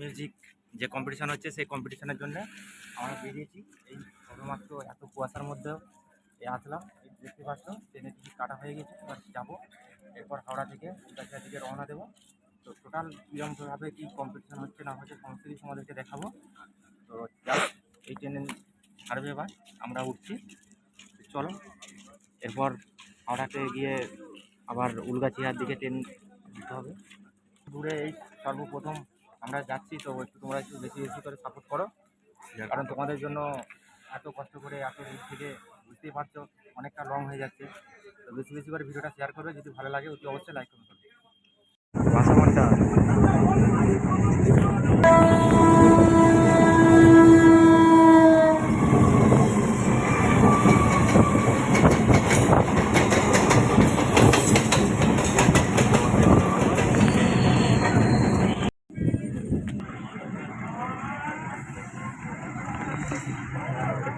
Music যে competition হচ্ছে, সেই কম্পিটিশানের জন্য আমরা বেরিয়েছি। এই শুধুমাত্র এত কুয়াশার মধ্যেও এ আসলাম। দেখতে পাচ্ছ, ট্রেনের টিকিট কাটা হয়ে গেছে, এবার যাব। এরপর হাওড়া থেকে উল্টাচিয়া দিকে রওনা দেবো। তো টোটাল কীরকমভাবে কী কম্পিটিশান হচ্ছে না হচ্ছে সমস্ত কিছু আমাদেরকে দেখাবো। তো এই ট্রেনে ছাড়বে এবার, আমরা উঠছি। চলো, এরপর হাওড়াতে গিয়ে আবার উলগাছিয়ার দিকে ট্রেন দিতে হবে। দূরে এই সর্বপ্রথম আমরা যাচ্ছি তো একটু তোমরা একটু বেশি বেশি করে সাপোর্ট করো। কারণ তোমাদের জন্য এত কষ্ট করে এত দূর থেকে বুঝতেই পারছ অনেকটা লং হয়ে যাচ্ছে। তো বেশি বেশি করে ভিডিওটা শেয়ার করবে যদি ভালো লাগে অতি অবশ্যই লাইক করবে।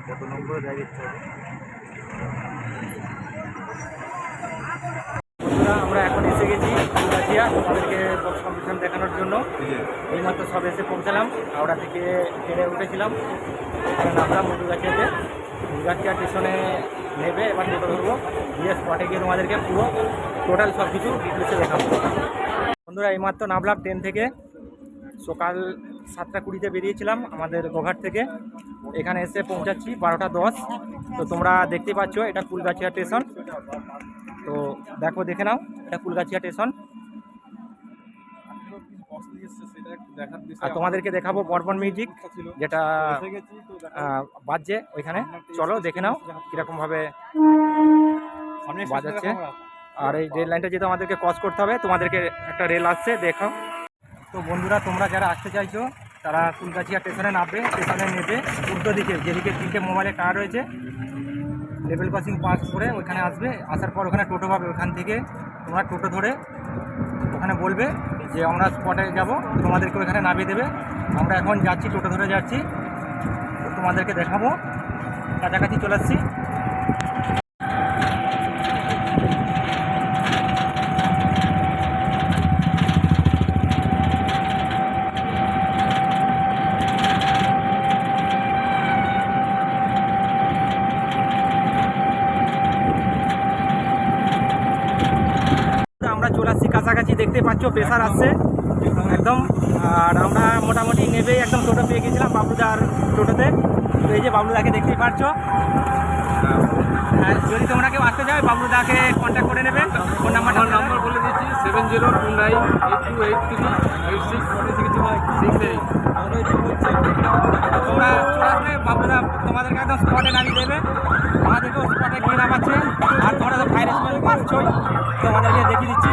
কত নম্বরে বন্ধুরা, আমরা এখন এসে গেছি ফুলগাছিয়া তোমাদেরকে বক্স কম্পিটিশন দেখানোর জন্য। এইমাত্র সব এসে পৌঁছালাম, হাওড়া থেকে ট্রেনে উঠেছিলাম। নামলাম ফুলগাছিয়াতে। ফুলগাছিয়া স্টেশনে নেবে, এবার টোটো ধরবো। গিয়ে স্পটে গিয়ে তোমাদেরকে পুরো টোটাল সব কিছু ডিটেলসে দেখাবো। বন্ধুরা, এইমাত্র নামলাম ট্রেন থেকে। সকাল সাতটা কুড়িতে বেরিয়েছিলাম আমাদের গোঘাট থেকে। এখানে এসে পৌঁছাচ্ছি বারোটা দশ। তো তোমরা দেখতে পাচ্ছ, এটা ফুলগাছিয়া স্টেশন। তো দেখো, দেখে নাও, এটা ফুলগাছিয়া স্টেশন। আর তোমাদেরকে দেখাবো বর্বন মিউজিক, যেটা বাজছে ওইখানে। চলো, দেখে নাও কীরকমভাবে বাজাচ্ছে। আর এই রেল লাইনটা যেহেতু আমাদেরকে ক্রস করতে হবে, তোমাদেরকে একটা রেল আসছে, দেখো। তো বন্ধুরা, তোমরা যারা আসতে চাইছো, তারা ফুলগাছিয়া স্টেশনে নামবে স্টেশনে নেবে। উল্টো দিকে, যেদিকে তিনটে মোবাইলের টাওয়ার রয়েছে লেভেল ক্রসিং পাস করে ওইখানে আসবে। আসার পর ওখানে টোটো পাবে ওখান থেকে। তোমরা টোটো ধরে ওখানে বলবে যে, আমরা স্পটে যাব। তোমাদেরকে ওখানে নামিয়ে দেবে। আমরা এখন যাচ্ছি, টোটো ধরে যাচ্ছি। তোমাদেরকে দেখাবো। কাছাকাছি চলে আসছি আমরা চলে আসছি কাছাকাছি দেখতে পাচ্ছ প্রেশার আসছে। একদম আর আমরা মোটামুটি নেবেই একদম টোটো পেয়ে গেছিলাম বাবলুদার টোটোতে। তো এই যে বাবলুদাকে দেখতেই পাচ্ছ আর যদি তোমরা কেউ আসতে চাও বাবলুদাকে কন্ট্যাক্ট করে নেবেন ফোন নাম্বারটা আমার নাম্বার বলে দিচ্ছি seven zero two nine eight two eight three eight six six eight তোমরা চলে আসলে বাবলুদা তোমাদেরকে একদম স্পটে নামিয়ে দেবে। আমাদেরকেও স্পটে গিয়ে নামাচ্ছে। আর তোমরা তো ফায়ার পাচ্ছই। তোমাদেরকে দেখিয়ে দিচ্ছি।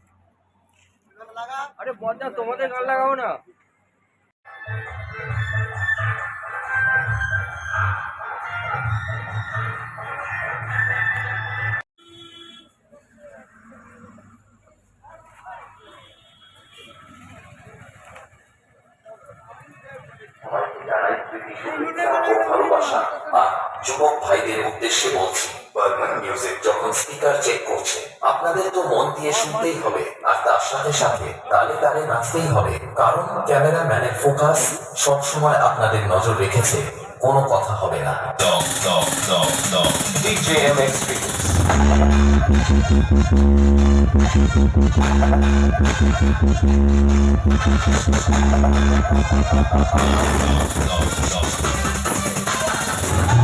আরে বজ্জা তোমাদের গান লাগাও না। যুবক ভাইদের উদ্দেশ্যে বলছি। বার্গম্যান মিউজিক যখন স্পিকার চেক করছে, আপনাদের তো মন দিয়ে শুনতেই হবে, আর তার সাথে সাথে তালে তালে নাচতেই হবে। কারণ ক্যামেরাম্যানের ফোকাস সবসময় আপনাদের নজর রেখেছে, কোনো কথা হবে না।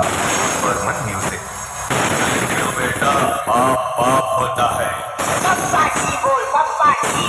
बर्मन म्यूज़िक बेटा पाप पाप होता है। पप्पा जी बोल पप्पा जी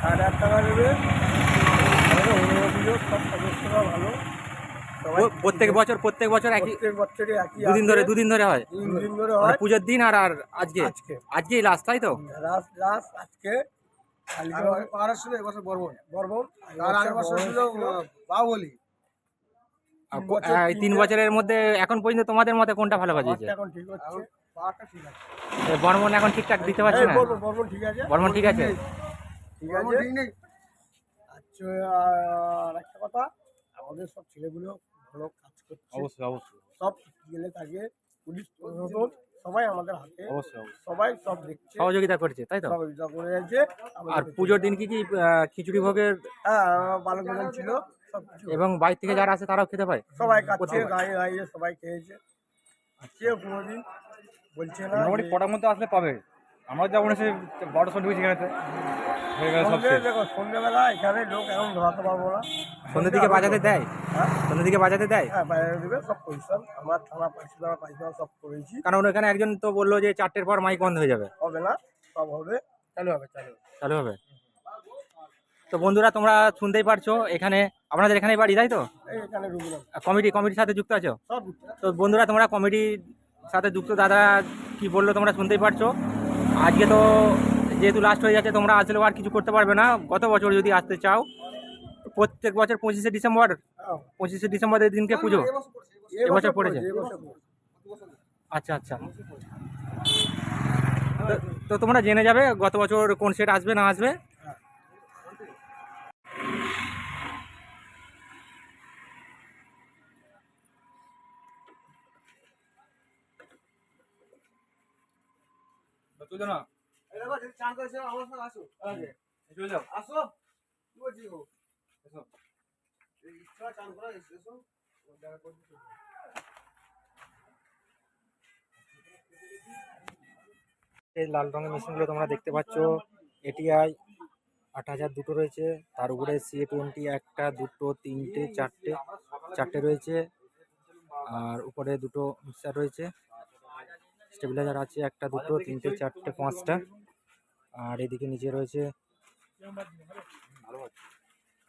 সাড়ে আটটা বাজবে আমাদের সব সদস্যরা ভালো প্রত্যেক বছর প্রত্যেক বছর একই দুদিন ধরে দুদিন ধরে হয়। ধরে মানে হয় পুজোর দিন আর আর আজকে? আজকে। লাস্ট তাই তো? আজকে। কালকে এবছর বর্বন বর্বন তার আগের বছর ছিল বাহুবলি। তিন বছরের মধ্যে এখন পর্যন্ত তোমাদের মতে কোনটা ভালো বাজিয়েছে? এখন ঠিক হচ্ছে। ঠিক আছে। বর্মন এখন ঠিকঠাক দিতে পারছে না? বর্বন ঠিক আছে? বর্মন ঠিক আছে? ঠিক আছে? ঠিক নেই? আচ্ছা আর একটা কথা আমাদের সব ছেলেগুলো ভালো কাজ করছে। অবশ্যই অবশ্যই। সব জেলে থাকে পুলিশ প্রশাসন সবাই আমাদের হাতে। অবশ্যই অবশ্যই। সবাই সব দেখছে। সহযোগিতা করছে তাই তো? সহযোগিতা করে যাচ্ছে আর পুজোর দিন কি কি খিচুড়ি ভোগের হ্যাঁ বালক ভোজন ছিল সব এবং বাইরে থেকে যারা আসে তারাও খেতে পায় সবাই কাছে কোথায়? গায়ে গায়ে সবাই খেয়েছে। কেউ কোনোদিন বলছে না মোটামুটি কটার মধ্যে আসলে পাবে। আমরা যেমন এসে বারোটা সময় ঢুকেছি এখানেতে। হয়ে গেল সব সন্ধ্যে শেষ। দেখো সন্ধ্যেবেলা এখানে লোক এখন ধরাতে পারব না। সন্ধ্যের দিকে বাজাতে দেয়? হ্যাঁ সন্ধ্যের দিকে বাজাতে দেয়? হ্যাঁ বাইরে দেবে সব পরিষ্কার। আমরা থানা সব করেছি। কারণ ওখানে একজন তো বলল যে চারটের পর মাইক বন্ধ হয়ে যাবে। হবে না সব হবে। চালু হবে চালু হবে। চালু হবে। তো বন্ধুরা তোমরা শুনতেই পারছ এখানে আপনাদের এখানে বাড়ি তাই তো? এই এখানে রুগীলাম কমিটি কমিটির সাথে যুক্ত আছো? সব তো বন্ধুরা তোমরা কমিটির সাথে যুক্ত দাদা কি বলল তোমরা শুনতেই পারছ আজকে তো যেহেতু লাস্ট হয়ে যাচ্ছে তোমরা আসলেও আর কিছু করতে পারবে না গত বছর যদি আসতে চাও প্রত্যেক বছর পঁচিশে ডিসেম্বর। পঁচিশে ডিসেম্বরের দিনকে পুজো এবছর পড়েছে? পড়েছে। আচ্ছা আচ্ছা তো তোমরা জেনে যাবে গত বছর কোন সেট আসবে না আসবে তুলো না এই চান করেছে আমার সঙ্গে আসো। চলে যাও। আসো। কি বলছি গো এসো। ইচ্ছা চান করা এসো এসো। দেখা করতে এই লাল রঙের মেশিনগুলো তোমরা দেখতে পাচ্ছ। এটিআই আট হাজার দুটো রয়েছে। তার উপরে সি টোয়েন্টি একটা দুটো তিনটে চারটে চারটে রয়েছে। আর উপরে দুটো মিক্সার রয়েছে। স্টেবিলাইজার আছে, একটা, দুটো, তিনটে, চারটে, পাঁচটা। আর এদিকে নিচে রয়েছে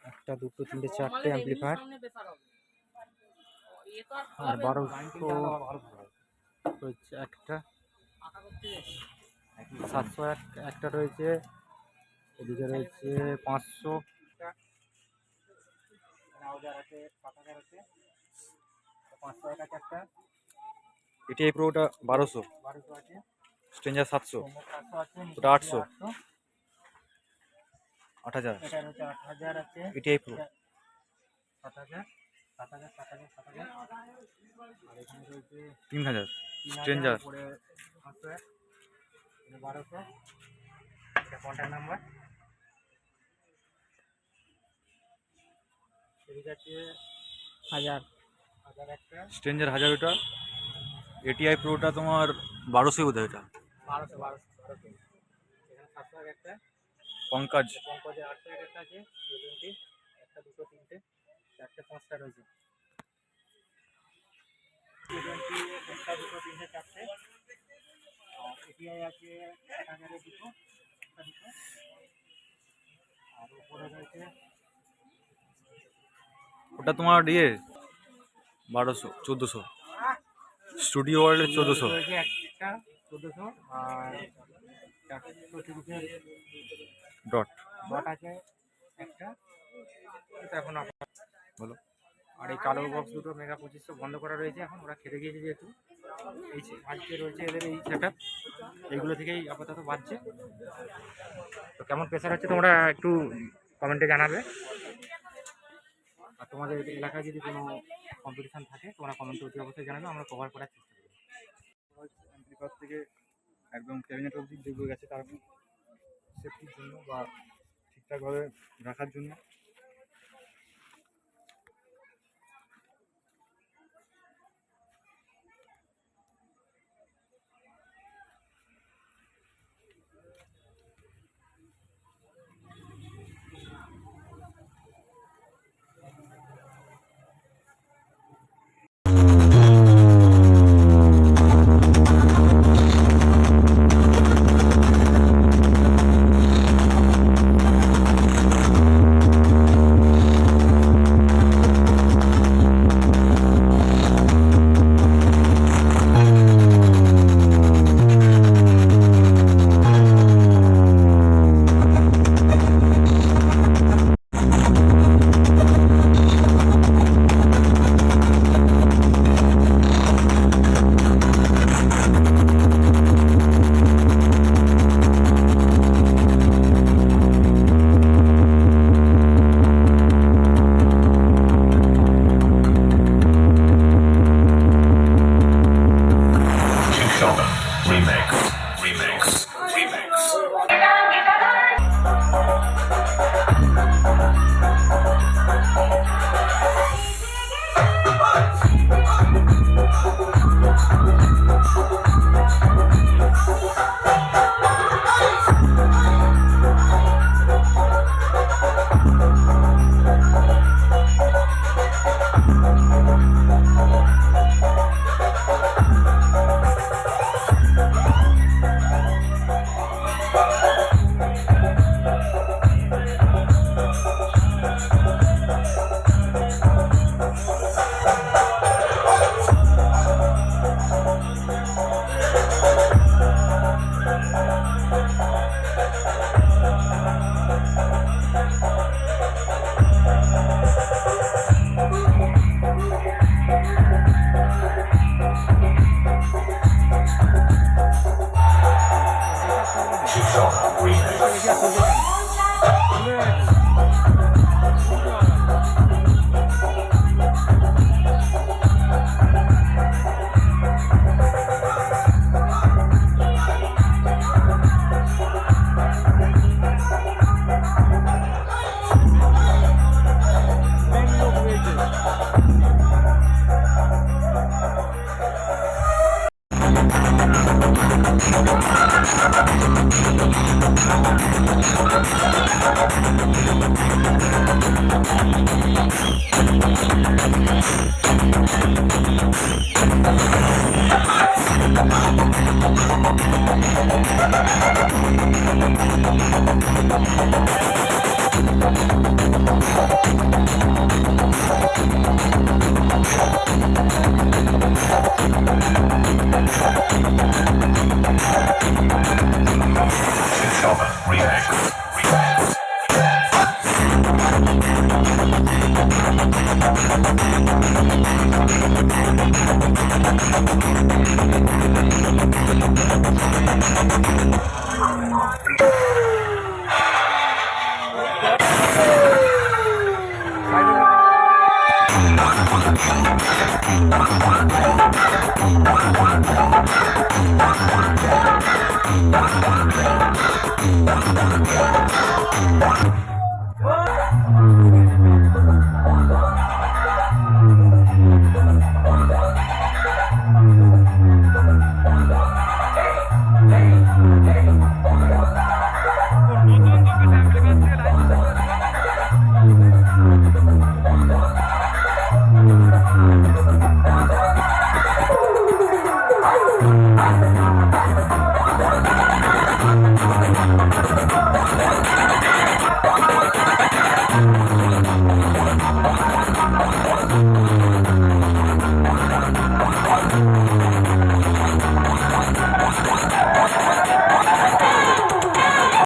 একটা, দুটো, তিনটে, চারটে অ্যাম্পলিফায়ার আর বারোশো রয়েছে একটা। সাতশো এক, একটা রয়েছে। এদিকে রয়েছে পাঁচশো। পাঁচশো এটি এই প্রোটা বারোশো বারোশো আছে স্ট্রেঞ্জার সাতশো সাতশো আছে ওটা আটশো। আট হাজার এটা রয়েছে আট হাজার আছে এটি এই প্রো সাত হাজার সাত হাজার সাত হাজার সাত হাজার আর এখানে রয়েছে তিন হাজার তিন হাজার, স্ট্রেঞ্জার উপরে পাঁচশো এক এটা বারোশো এটা কন্ট্যাক্ট নাম্বার এদিকে আছে হাজার হাজার একটা স্ট্রেঞ্জার হাজার ওটা এটিআই প্রোটা তোমার বারোশোই বোধ হয় এটা বারোশো বারোশো বারোশো। এখানে সাতশো এক একটা। পঙ্কাজ। পঙ্কজে আটশো এক একটা আছে টু টোয়েন্টি একটা দুটো তিনটে চারটে পাঁচটা রয়েছে। টু টোয়েন্টি একটা দুটো তিনটে চারটে। আর এটিআই আছে এক হাজারের দুটো একটা দুটো। আর উপরে রয়েছে ওটা তোমার ইয়ে বারোশো চোদ্দোশো। স্টুডিও ওয়ার্ল্ডের চোদ্দোশো। একটা চোদ্দোশো আর ডট ডট আছে একটা। এখন বলো। আর এই কালো বক্স দুটো মেগা পঁচিশশো বন্ধ করা রয়েছে এখন ওরা খেতে গিয়েছে যেহেতু। এই যে আজকে রয়েছে এদের এই সেট এইগুলো থেকেই আপাতত বাজছে। তো কেমন প্রেশার হচ্ছে তোমরা একটু কমেন্টে জানাবে। তোমাদের এলাকায় যদি কোনো কম্পিটিশান থাকে, তোমরা কমেন্ট অতি অবশ্যই জানাবে, আমরা কভার করার চেষ্টা করব। থেকে একদম ক্যাবিনেট অবধি যেগুলো গেছে, তার সেফটির জন্য বা ঠিকঠাকভাবে রাখার জন্য।